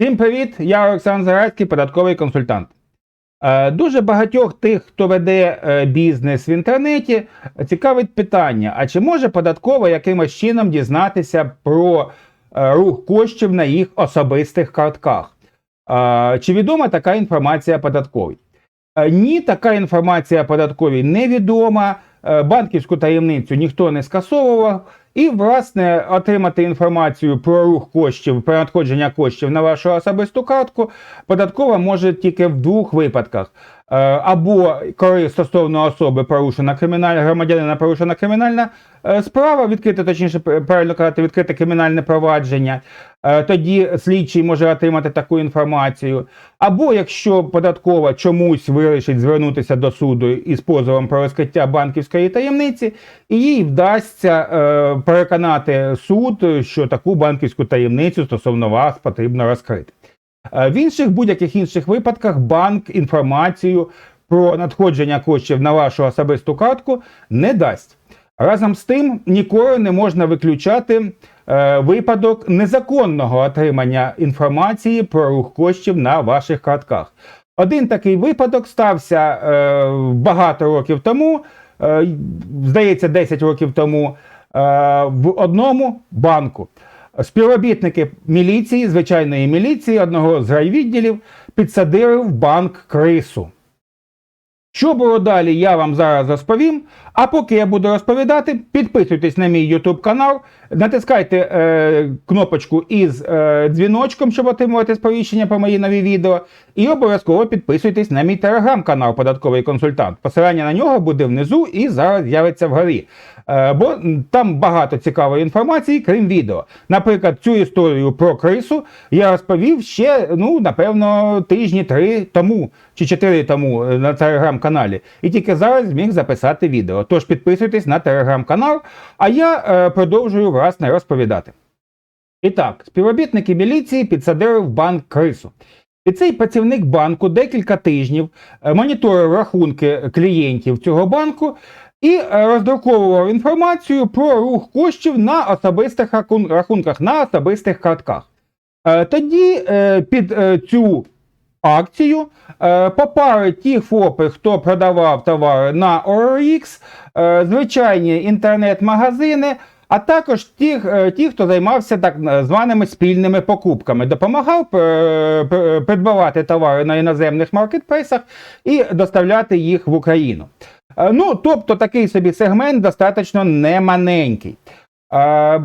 Всім привіт! Я Олександр Зарацький, податковий консультант. Е, Дуже багатьох тих, хто веде е, бізнес в інтернеті, цікавить питання: а чи може податкова якимось чином дізнатися про е, рух коштів на їх особистих картках? Чи відома така інформація податковій? Ні, така інформація податковій невідома. Е, Банківську таємницю ніхто не скасовував. І, власне, отримати інформацію про рух коштів, про надходження коштів на вашу особисту картку податкова може тільки в двох випадках. Е, Або коли стосовно особи порушена кримінальна громадянина порушена кримінальна е, справа, відкрите, точніше, правильно казати, відкрите кримінальне провадження. Е, Тоді слідчий може отримати таку інформацію. Або якщо податкова чомусь вирішить звернутися до суду із позовом про розкриття банківської таємниці, і їй вдасться переконати суд, що таку банківську таємницю стосовно вас потрібно розкрити. Е, В інших будь-яких інших випадках банк інформацію про надходження коштів на вашу особисту картку не дасть. Разом з тим, ніколи не можна виключати е, випадок незаконного отримання інформації про рух коштів на ваших картках. Один такий випадок стався е, багато років тому, е, здається, 10 років тому, е, в одному банку. Співробітники міліції, звичайної міліції, одного з райвідділів, підсадили в банк крису. Що було далі, я вам зараз розповім. А поки я буду розповідати, підписуйтесь на мій YouTube канал, натискайте е, кнопочку із е, дзвіночком, щоб отримувати сповіщення про мої нові відео. І обов'язково підписуйтесь на мій телеграм-канал Податковий консультант. Посилання на нього буде внизу і зараз з'явиться вгорі. Е, бо там багато цікавої інформації, крім відео. Наприклад, цю історію про крису я розповів ще, ну, напевно, тижні три тому чи чотири тому е, на телеграм-каналі. І тільки зараз зміг записати відео. Тож підписуйтесь на телеграм-канал, а я е, продовжую власне розповідати. І так, співробітники міліції підсадили в банк крису. І цей працівник банку декілька тижнів е, моніторив рахунки клієнтів цього банку і е, роздруковував інформацію про рух коштів на особистих рахунках, на особистих картках. Е, Тоді під цю акцію попали ті ФОПи, хто продавав товари на ORX, звичайні інтернет-магазини. А також ті, е, ті, хто займався так званими спільними покупками, допомагав е, е, придбавати товари на іноземних маркетплейсах і доставляти їх в Україну. Ну, тобто такий собі сегмент достатньо немаленький. Е,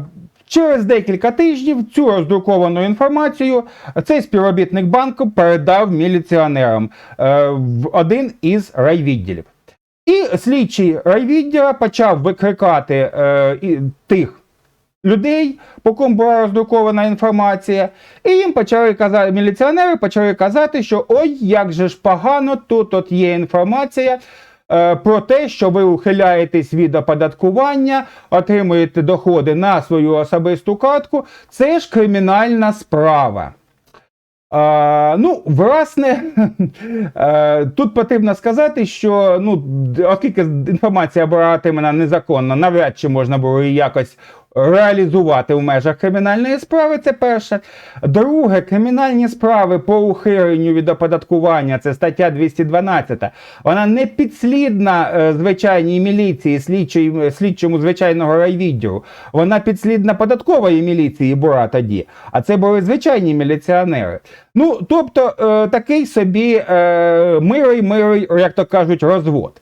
Через декілька тижнів цю роздруковану інформацію цей співробітник банку передав міліціонерам в один із райвідділів. І слідчий райвідділа почав викрикати е, тих людей, по кому була роздрукована інформація, і їм почали казати, міліціонери почали казати, що ой, як же ж погано, тут от є інформація. е, Про те, що ви ухиляєтесь від оподаткування, отримуєте доходи на свою особисту картку, це ж кримінальна справа. А, ну, власне, е, тут потрібно сказати, що ну, оскільки інформація була отримана незаконно, навряд чи можна було її якось реалізувати в межах кримінальної справи. Це перше. Друге, кримінальні справи по ухиленню від оподаткування, це стаття 212. Вона не підслідна е, звичайній міліції, слідчій, слідчому звичайного райвідділу. Вона підслідна податкової міліції була тоді. А це були звичайні міліціонери. Ну, тобто, е, такий собі е, мирий, мирий, як то кажуть, розвод.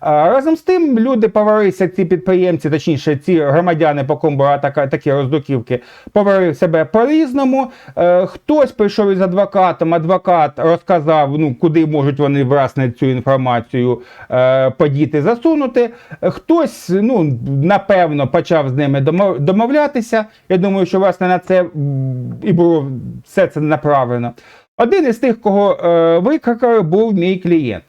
Разом з тим, люди поварилися, ці підприємці, точніше, ці громадяни, по кому була така, такі роздуківки, поварили себе по-різному. Е, хтось прийшов із адвокатом, адвокат розказав, ну, куди можуть вони власне цю інформацію е, подіти, засунути. Хтось, ну, напевно, почав з ними домовлятися. Я думаю, що власне на це і було все це направлено. Один із тих, кого е, викрикали, був мій клієнт.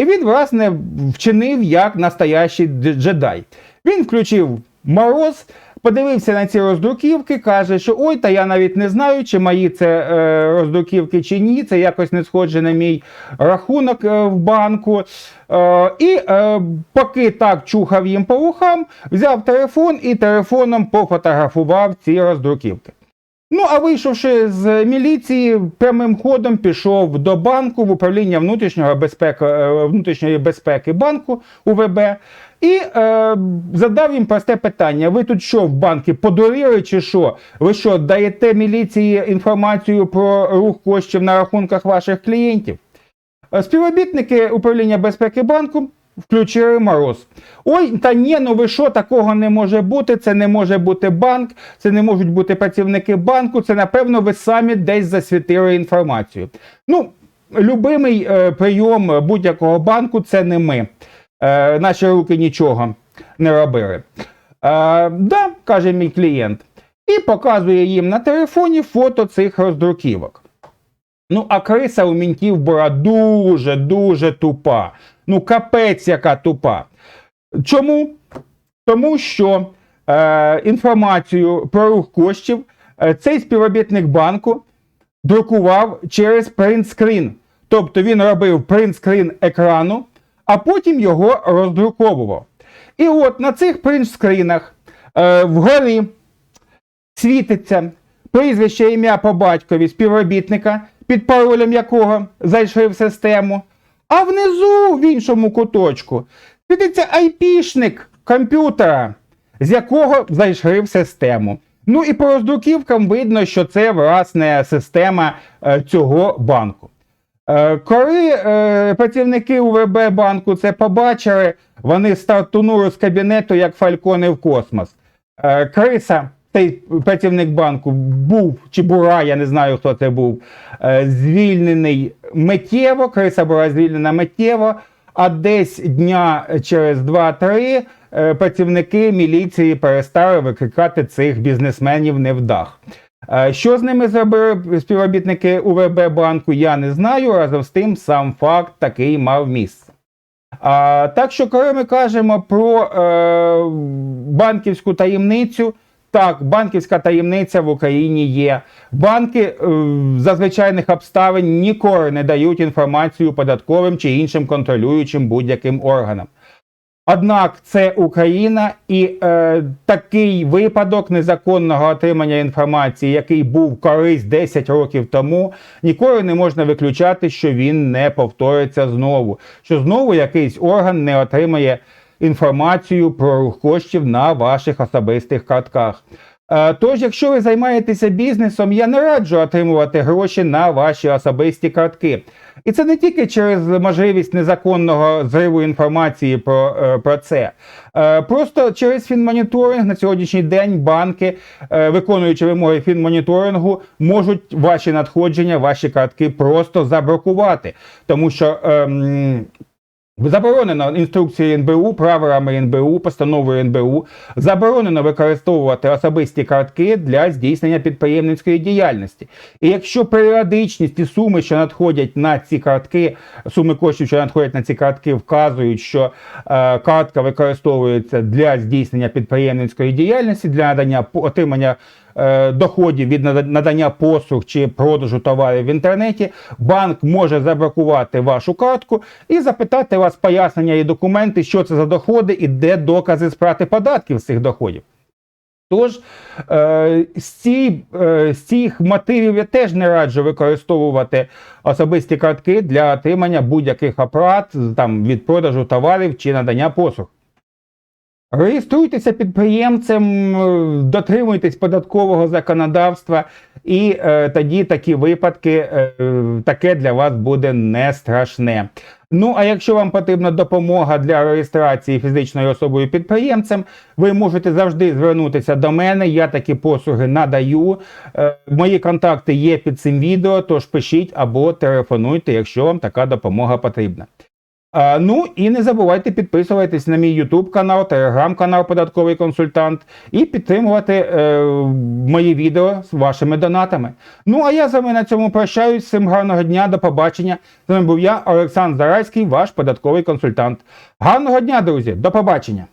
І він, власне, вчинив як настоящий джедай. Він включив мороз, подивився на ці роздруківки, каже, що ой, та я навіть не знаю, чи мої це е, роздруківки чи ні. Це якось не схоже на мій рахунок е, в банку. Е, і е, поки так чухав їм по вухам, взяв телефон і телефоном пофотографував ці роздруківки. Ну, а вийшовши з міліції, прямим ходом пішов до банку в управління внутрішнього безпеки, е, внутрішньої безпеки банку УВБ і е, задав їм просте питання: ви тут що в банки подурили чи що? Ви що, даєте міліції інформацію про рух коштів на рахунках ваших клієнтів? Е, Співробітники управління безпеки банку включили мороз. Ой, та ні, ну ви що, такого не може бути, це не може бути банк, це не можуть бути працівники банку, це напевно ви самі десь засвітили інформацію. Ну, любимий е, прийом будь-якого банку це не ми. Е, наші руки нічого не робили. Е, да, каже мій клієнт, і показує їм на телефоні фото цих роздруківок. Ну, а криса у мінтів була дуже, дуже тупа. Ну, капець, яка тупа. Чому? Тому що е, інформацію про рух коштів е, цей співробітник банку друкував через принтскрін. Тобто він робив принтскрін екрану, а потім його роздруковував. І от на цих принтскрінах е, вгорі світиться прізвище ім'я по батькові співробітника, під паролем якого зайшли в систему. А внизу, в іншому куточку, світиться айпішник комп'ютера, з якого зайшли в систему. Ну і по роздруківкам видно, що це власне система е, цього банку. Е, Коли е, працівники УВБ банку це побачили, вони стартунули з кабінету як фалькони в космос. Е, Криса, цей працівник банку, був чи бура, я не знаю, хто це був, е, звільнений миттєво. Криса була звільнена миттєво, а десь дня через 2-3 е, працівники міліції перестали викликати цих бізнесменів невдах. Е, Що з ними зробили співробітники УВБ банку, я не знаю. Разом з тим, сам факт такий мав місце. А, так що, коли ми кажемо про е, банківську таємницю, так, банківська таємниця в Україні є. Банки е, за звичайних обставин ніколи не дають інформацію податковим чи іншим контролюючим будь-яким органам. Однак це Україна і е, такий випадок незаконного отримання інформації, який був колись 10 років тому, ніколи не можна виключати, що він не повториться знову. Що знову якийсь орган не отримає інформацію про рух коштів на ваших особистих картках. Е, Тож, якщо ви займаєтеся бізнесом, я не раджу отримувати гроші на ваші особисті картки. І це не тільки через можливість незаконного зриву інформації про, е, про це. Е, Просто через фінмоніторинг на сьогоднішній день банки, виконуючи вимоги фінмоніторингу, можуть ваші надходження, ваші картки просто заблокувати. Тому що. ем, Заборонено інструкцією НБУ, правилами НБУ, постановою НБУ, заборонено використовувати особисті картки для здійснення підприємницької діяльності. І якщо періодичність і суми, що надходять на ці картки, суми коштів, що надходять на ці картки, вказують, що е, картка використовується для здійснення підприємницької діяльності, для надання отримання доходів від надання послуг чи продажу товарів в інтернеті, банк може заблокувати вашу картку і запитати вас пояснення і документи, що це за доходи і де докази сплати податків з цих доходів. Тож е, е, з цих мотивів я теж не раджу використовувати особисті картки для отримання будь-яких оплат там, від продажу товарів чи надання послуг. Реєструйтеся підприємцем, е, дотримуйтесь податкового законодавства, і е, тоді такі випадки, е, таке для вас буде не страшне. Ну а якщо вам потрібна допомога для реєстрації фізичною особою підприємцем, ви можете завжди звернутися до мене. Я такі послуги надаю. Е, мої контакти є під цим відео, тож пишіть або телефонуйте, якщо вам така допомога потрібна. Ну і не забувайте підписуватись на мій YouTube канал, телеграм-канал Податковий консультант і підтримувати е, мої відео з вашими донатами. Ну а я з вами на цьому прощаюсь. Всім гарного дня, до побачення. З вами був я, Олександр Зарайський, ваш податковий консультант. Гарного дня, друзі, до побачення!